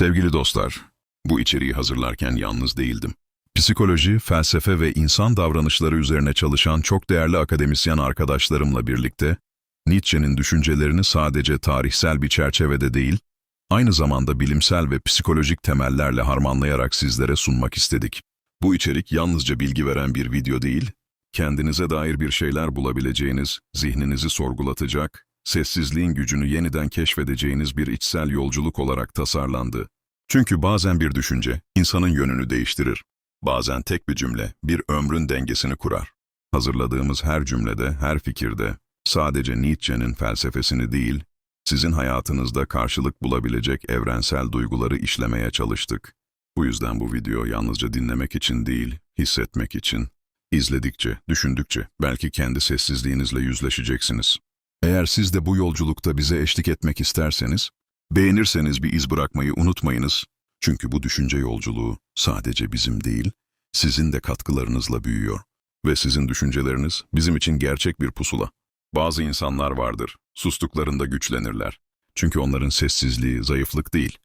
Sevgili dostlar, bu içeriği hazırlarken yalnız değildim. Psikoloji, felsefe ve insan davranışları üzerine çalışan çok değerli akademisyen arkadaşlarımla birlikte Nietzsche'nin düşüncelerini sadece tarihsel bir çerçevede değil, aynı zamanda bilimsel ve psikolojik temellerle harmanlayarak sizlere sunmak istedik. Bu içerik yalnızca bilgi veren bir video değil, kendinize dair bir şeyler bulabileceğiniz, zihninizi sorgulatacak, sessizliğin gücünü yeniden keşfedeceğiniz bir içsel yolculuk olarak tasarlandı. Çünkü bazen bir düşünce insanın yönünü değiştirir. Bazen tek bir cümle bir ömrün dengesini kurar. Hazırladığımız her cümlede, her fikirde sadece Nietzsche'nin felsefesini değil, sizin hayatınızda karşılık bulabilecek evrensel duyguları işlemeye çalıştık. Bu yüzden bu video yalnızca dinlemek için değil, hissetmek için. İzledikçe, düşündükçe belki kendi sessizliğinizle yüzleşeceksiniz. Eğer siz de bu yolculukta bize eşlik etmek isterseniz, beğenirseniz bir iz bırakmayı unutmayınız. Çünkü bu düşünce yolculuğu sadece bizim değil, sizin de katkılarınızla büyüyor. Ve sizin düşünceleriniz bizim için gerçek bir pusula. Bazı insanlar vardır, sustuklarında güçlenirler. Çünkü onların sessizliği zayıflık değil,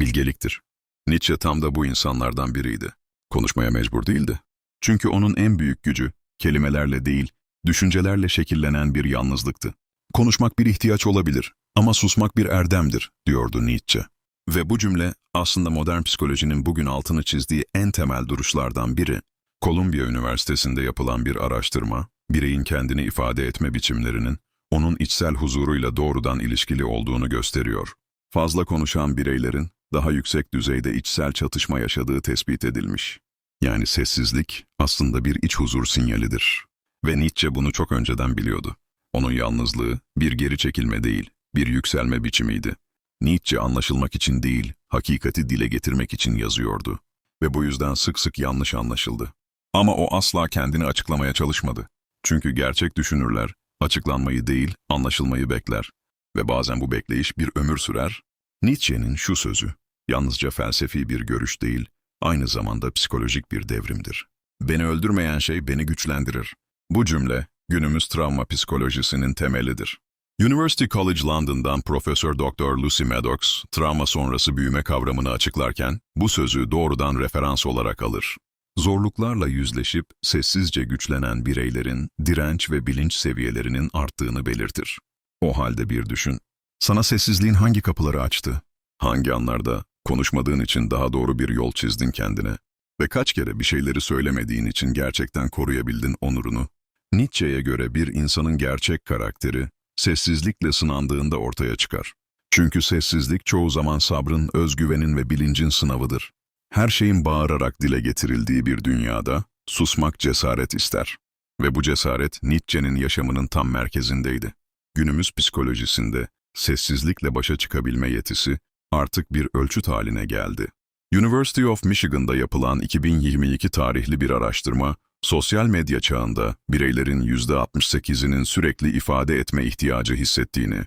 bilgeliktir. Nietzsche tam da bu insanlardan biriydi. Konuşmaya mecbur değildi. Çünkü onun en büyük gücü, kelimelerle değil, düşüncelerle şekillenen bir yalnızlıktı. Konuşmak bir ihtiyaç olabilir ama susmak bir erdemdir, diyordu Nietzsche. Ve bu cümle aslında modern psikolojinin bugün altını çizdiği en temel duruşlardan biri. Columbia Üniversitesi'nde yapılan bir araştırma, bireyin kendini ifade etme biçimlerinin onun içsel huzuruyla doğrudan ilişkili olduğunu gösteriyor. Fazla konuşan bireylerin daha yüksek düzeyde içsel çatışma yaşadığı tespit edilmiş. Yani sessizlik aslında bir iç huzur sinyalidir. Ve Nietzsche bunu çok önceden biliyordu. Onun yalnızlığı bir geri çekilme değil, bir yükselme biçimiydi. Nietzsche anlaşılmak için değil, hakikati dile getirmek için yazıyordu. Ve bu yüzden sık sık yanlış anlaşıldı. Ama o asla kendini açıklamaya çalışmadı. Çünkü gerçek düşünürler, açıklanmayı değil, anlaşılmayı bekler. Ve bazen bu bekleyiş bir ömür sürer. Nietzsche'nin şu sözü, yalnızca felsefi bir görüş değil, aynı zamanda psikolojik bir devrimdir. Beni öldürmeyen şey beni güçlendirir. Bu cümle, günümüz travma psikolojisinin temelidir. University College London'dan Profesör Doktor Lucy Maddox, travma sonrası büyüme kavramını açıklarken bu sözü doğrudan referans olarak alır. Zorluklarla yüzleşip sessizce güçlenen bireylerin direnç ve bilinç seviyelerinin arttığını belirtir. O halde bir düşün. Sana sessizliğin hangi kapıları açtı? Hangi anlarda konuşmadığın için daha doğru bir yol çizdin kendine? Ve kaç kere bir şeyleri söylemediğin için gerçekten koruyabildin onurunu? Nietzsche'ye göre bir insanın gerçek karakteri, sessizlikle sınandığında ortaya çıkar. Çünkü sessizlik çoğu zaman sabrın, özgüvenin ve bilincin sınavıdır. Her şeyin bağırarak dile getirildiği bir dünyada susmak cesaret ister. Ve bu cesaret Nietzsche'nin yaşamının tam merkezindeydi. Günümüz psikolojisinde sessizlikle başa çıkabilme yetisi artık bir ölçüt haline geldi. University of Michigan'da yapılan 2022 tarihli bir araştırma, sosyal medya çağında bireylerin %68'inin sürekli ifade etme ihtiyacı hissettiğini,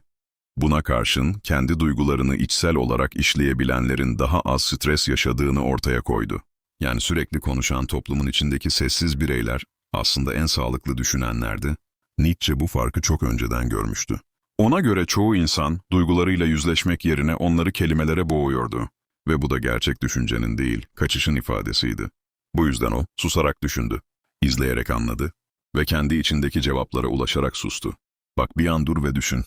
buna karşın kendi duygularını içsel olarak işleyebilenlerin daha az stres yaşadığını ortaya koydu. Yani sürekli konuşan toplumun içindeki sessiz bireyler aslında en sağlıklı düşünenlerdi. Nietzsche bu farkı çok önceden görmüştü. Ona göre çoğu insan duygularıyla yüzleşmek yerine onları kelimelere boğuyordu. Ve bu da gerçek düşüncenin değil, kaçışın ifadesiydi. Bu yüzden o susarak düşündü, izleyerek anladı ve kendi içindeki cevaplara ulaşarak sustu. Bak bir an dur ve düşün.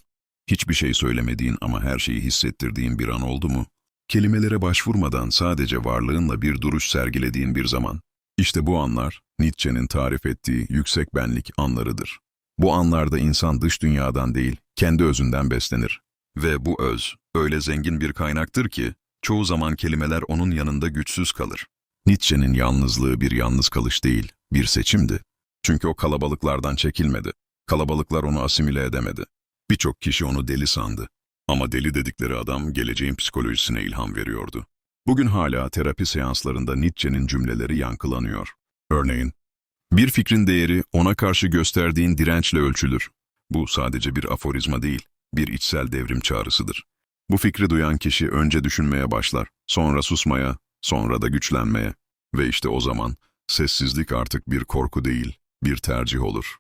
Hiçbir şey söylemediğin ama her şeyi hissettirdiğin bir an oldu mu? Kelimelere başvurmadan sadece varlığınla bir duruş sergilediğin bir zaman. İşte bu anlar Nietzsche'nin tarif ettiği yüksek benlik anlarıdır. Bu anlarda insan dış dünyadan değil, kendi özünden beslenir. Ve bu öz öyle zengin bir kaynaktır ki çoğu zaman kelimeler onun yanında güçsüz kalır. Nietzsche'nin yalnızlığı bir yalnız kalış değil, bir seçimdi. Çünkü o kalabalıklardan çekilmedi. Kalabalıklar onu asimile edemedi. Birçok kişi onu deli sandı. Ama deli dedikleri adam geleceğin psikolojisine ilham veriyordu. Bugün hala terapi seanslarında Nietzsche'nin cümleleri yankılanıyor. Örneğin, bir fikrin değeri ona karşı gösterdiğin dirençle ölçülür. Bu sadece bir aforizma değil, bir içsel devrim çağrısıdır. Bu fikri duyan kişi önce düşünmeye başlar, sonra susmaya, sonra da güçlenmeye. Ve işte o zaman sessizlik artık bir korku değil, bir tercih olur.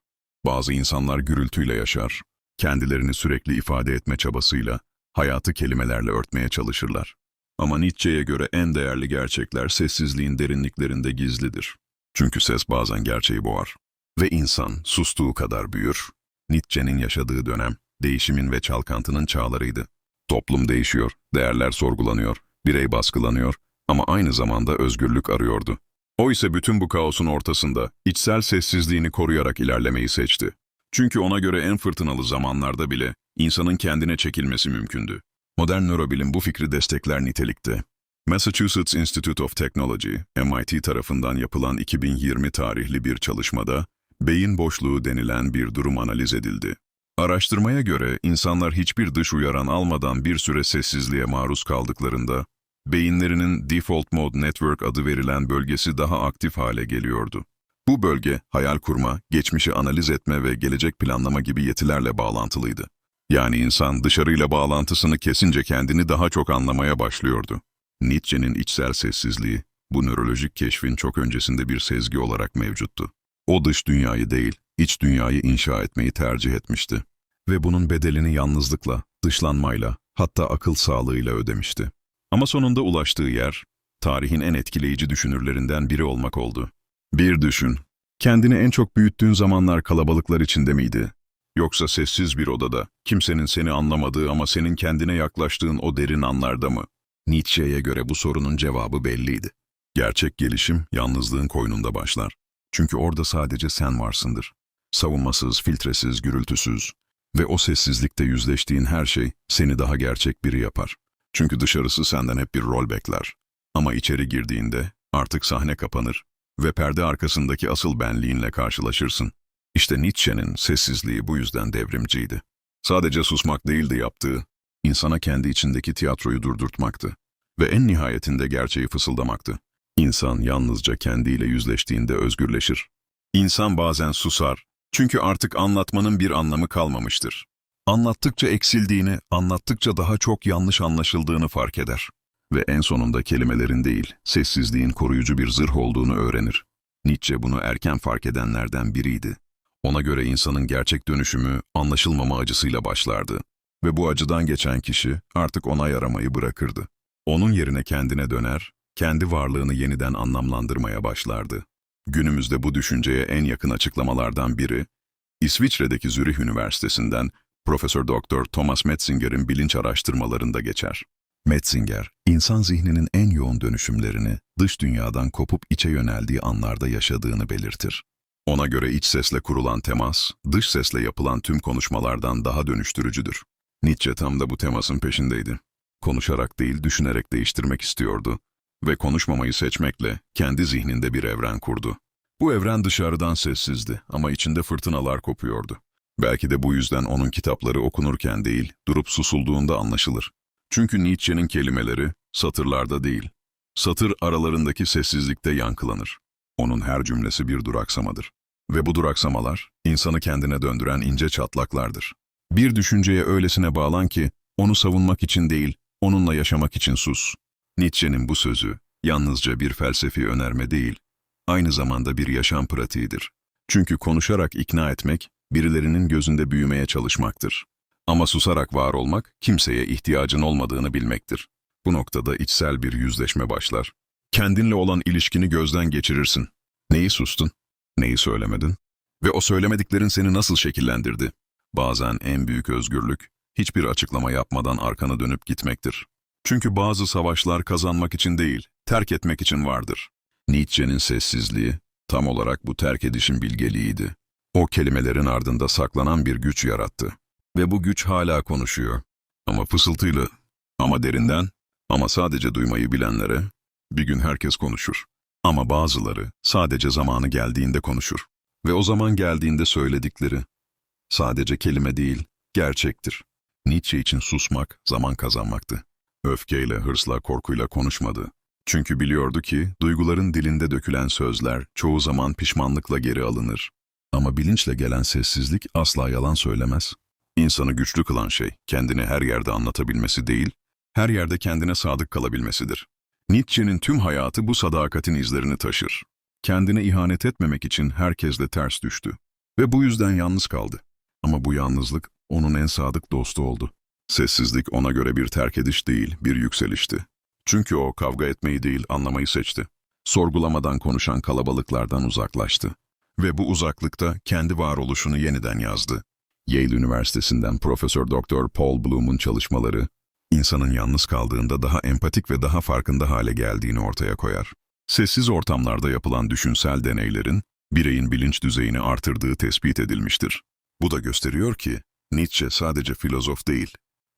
Bazı insanlar gürültüyle yaşar, kendilerini sürekli ifade etme çabasıyla hayatı kelimelerle örtmeye çalışırlar. Ama Nietzsche'ye göre en değerli gerçekler sessizliğin derinliklerinde gizlidir. Çünkü ses bazen gerçeği boğar. Ve insan sustuğu kadar büyür. Nietzsche'nin yaşadığı dönem, değişimin ve çalkantının çağlarıydı. Toplum değişiyor, değerler sorgulanıyor, birey baskılanıyor ama aynı zamanda özgürlük arıyordu. O ise bütün bu kaosun ortasında içsel sessizliğini koruyarak ilerlemeyi seçti. Çünkü ona göre en fırtınalı zamanlarda bile insanın kendine çekilmesi mümkündü. Modern nörobilim bu fikri destekler nitelikte. Massachusetts Institute of Technology, MIT tarafından yapılan 2020 tarihli bir çalışmada beyin boşluğu denilen bir durum analiz edildi. Araştırmaya göre insanlar hiçbir dış uyaran almadan bir süre sessizliğe maruz kaldıklarında beyinlerinin Default Mode Network adı verilen bölgesi daha aktif hale geliyordu. Bu bölge hayal kurma, geçmişi analiz etme ve gelecek planlama gibi yetilerle bağlantılıydı. Yani insan dışarıyla bağlantısını kesince kendini daha çok anlamaya başlıyordu. Nietzsche'nin içsel sessizliği, bu nörolojik keşfin çok öncesinde bir sezgi olarak mevcuttu. O dış dünyayı değil, iç dünyayı inşa etmeyi tercih etmişti. Ve bunun bedelini yalnızlıkla, dışlanmayla, hatta akıl sağlığıyla ödemişti. Ama sonunda ulaştığı yer, tarihin en etkileyici düşünürlerinden biri olmak oldu. Bir düşün, kendini en çok büyüttüğün zamanlar kalabalıklar içinde miydi? Yoksa sessiz bir odada, kimsenin seni anlamadığı ama senin kendine yaklaştığın o derin anlarda mı? Nietzsche'ye göre bu sorunun cevabı belliydi. Gerçek gelişim yalnızlığın koynunda başlar. Çünkü orada sadece sen varsındır. Savunmasız, filtresiz, gürültüsüz ve o sessizlikte yüzleştiğin her şey seni daha gerçek biri yapar. Çünkü dışarısı senden hep bir rol bekler. Ama içeri girdiğinde artık sahne kapanır ve perde arkasındaki asıl benliğinle karşılaşırsın. İşte Nietzsche'nin sessizliği bu yüzden devrimciydi. Sadece susmak değildi yaptığı, insana kendi içindeki tiyatroyu durdurtmaktı. Ve en nihayetinde gerçeği fısıldamaktı. İnsan yalnızca kendiyle yüzleştiğinde özgürleşir. İnsan bazen susar, çünkü artık anlatmanın bir anlamı kalmamıştır. Anlattıkça eksildiğini, anlattıkça daha çok yanlış anlaşıldığını fark eder. Ve en sonunda kelimelerin değil, sessizliğin koruyucu bir zırh olduğunu öğrenir. Nietzsche bunu erken fark edenlerden biriydi. Ona göre insanın gerçek dönüşümü anlaşılmama acısıyla başlardı. Ve bu acıdan geçen kişi artık onay aramayı bırakırdı. Onun yerine kendine döner, kendi varlığını yeniden anlamlandırmaya başlardı. Günümüzde bu düşünceye en yakın açıklamalardan biri, İsviçre'deki Zürih Üniversitesi'nden Profesör Doktor Thomas Metzinger'in bilinç araştırmalarında geçer. Metzinger, insan zihninin en yoğun dönüşümlerini dış dünyadan kopup içe yöneldiği anlarda yaşadığını belirtir. Ona göre iç sesle kurulan temas, dış sesle yapılan tüm konuşmalardan daha dönüştürücüdür. Nietzsche tam da bu temasın peşindeydi. Konuşarak değil, düşünerek değiştirmek istiyordu ve konuşmamayı seçmekle kendi zihninde bir evren kurdu. Bu evren dışarıdan sessizdi ama içinde fırtınalar kopuyordu. Belki de bu yüzden onun kitapları okunurken değil, durup susulduğunda anlaşılır. Çünkü Nietzsche'nin kelimeleri satırlarda değil, satır aralarındaki sessizlikte yankılanır. Onun her cümlesi bir duraksamadır. Ve bu duraksamalar, insanı kendine döndüren ince çatlaklardır. Bir düşünceye öylesine bağlan ki, onu savunmak için değil, onunla yaşamak için sus. Nietzsche'nin bu sözü, yalnızca bir felsefi önerme değil, aynı zamanda bir yaşam pratiğidir. Çünkü konuşarak ikna etmek, birilerinin gözünde büyümeye çalışmaktır. Ama susarak var olmak, kimseye ihtiyacın olmadığını bilmektir. Bu noktada içsel bir yüzleşme başlar. Kendinle olan ilişkini gözden geçirirsin. Neyi sustun? Neyi söylemedin? Ve o söylemediklerin seni nasıl şekillendirdi? Bazen en büyük özgürlük, hiçbir açıklama yapmadan arkanı dönüp gitmektir. Çünkü bazı savaşlar kazanmak için değil, terk etmek için vardır. Nietzsche'nin sessizliği, tam olarak bu terk edişin bilgeliğiydi. O kelimelerin ardında saklanan bir güç yarattı. Ve bu güç hala konuşuyor. Ama fısıltıyla, ama derinden, ama sadece duymayı bilenlere, bir gün herkes konuşur. Ama bazıları sadece zamanı geldiğinde konuşur. Ve o zaman geldiğinde söyledikleri, sadece kelime değil, gerçektir. Nietzsche için susmak, zaman kazanmaktı. Öfkeyle, hırsla, korkuyla konuşmadı. Çünkü biliyordu ki, duyguların dilinde dökülen sözler çoğu zaman pişmanlıkla geri alınır. Ama bilinçle gelen sessizlik asla yalan söylemez. İnsanı güçlü kılan şey, kendini her yerde anlatabilmesi değil, her yerde kendine sadık kalabilmesidir. Nietzsche'nin tüm hayatı bu sadakatin izlerini taşır. Kendine ihanet etmemek için herkesle ters düştü. Ve bu yüzden yalnız kaldı. Ama bu yalnızlık onun en sadık dostu oldu. Sessizlik ona göre bir terk ediş değil, bir yükselişti. Çünkü o kavga etmeyi değil anlamayı seçti. Sorgulamadan konuşan kalabalıklardan uzaklaştı. Ve bu uzaklıkta kendi varoluşunu yeniden yazdı. Yale Üniversitesi'nden Profesör Doktor Paul Bloom'un çalışmaları, insanın yalnız kaldığında daha empatik ve daha farkında hale geldiğini ortaya koyar. Sessiz ortamlarda yapılan düşünsel deneylerin, bireyin bilinç düzeyini artırdığı tespit edilmiştir. Bu da gösteriyor ki, Nietzsche sadece filozof değil,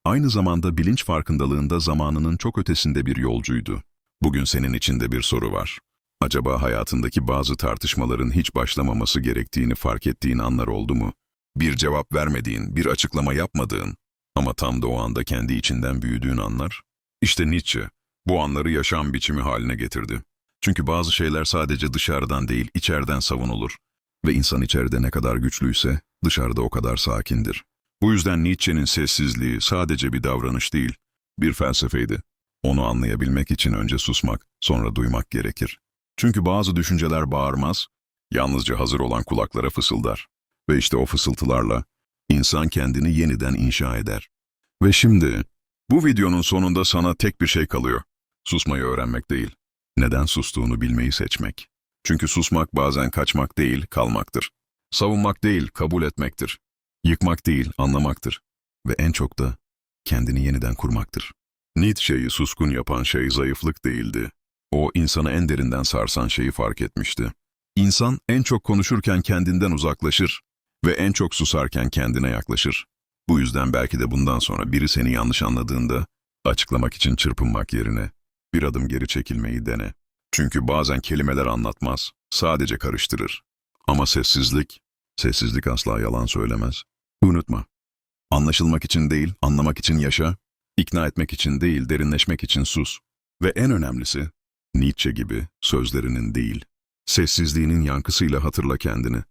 aynı zamanda bilinç farkındalığında zamanının çok ötesinde bir yolcuydu. Bugün senin içinde bir soru var. Acaba hayatındaki bazı tartışmaların hiç başlamaması gerektiğini fark ettiğin anlar oldu mu? Bir cevap vermediğin, bir açıklama yapmadığın ama tam da o anda kendi içinden büyüdüğün anlar? İşte Nietzsche bu anları yaşam biçimi haline getirdi. Çünkü bazı şeyler sadece dışarıdan değil, içeriden savunulur. Ve insan içeride ne kadar güçlüyse dışarıda o kadar sakindir. Bu yüzden Nietzsche'nin sessizliği sadece bir davranış değil, bir felsefeydi. Onu anlayabilmek için önce susmak, sonra duymak gerekir. Çünkü bazı düşünceler bağırmaz, yalnızca hazır olan kulaklara fısıldar. Ve işte o fısıltılarla insan kendini yeniden inşa eder. Ve şimdi bu videonun sonunda sana tek bir şey kalıyor. Susmayı öğrenmek değil. Neden sustuğunu bilmeyi seçmek. Çünkü susmak bazen kaçmak değil, kalmaktır. Savunmak değil, kabul etmektir. Yıkmak değil, anlamaktır. Ve en çok da kendini yeniden kurmaktır. Nietzsche'yi suskun yapan şey zayıflık değildi. O insanı en derinden sarsan şeyi fark etmişti. İnsan en çok konuşurken kendinden uzaklaşır ve en çok susarken kendine yaklaşır. Bu yüzden belki de bundan sonra biri seni yanlış anladığında açıklamak için çırpınmak yerine bir adım geri çekilmeyi dene. Çünkü bazen kelimeler anlatmaz, sadece karıştırır. Ama sessizlik, sessizlik asla yalan söylemez. Unutma. Anlaşılmak için değil, anlamak için yaşa. İkna etmek için değil, derinleşmek için sus. Ve en önemlisi, Nietzsche gibi sözlerinin değil, sessizliğinin yankısıyla hatırla kendini.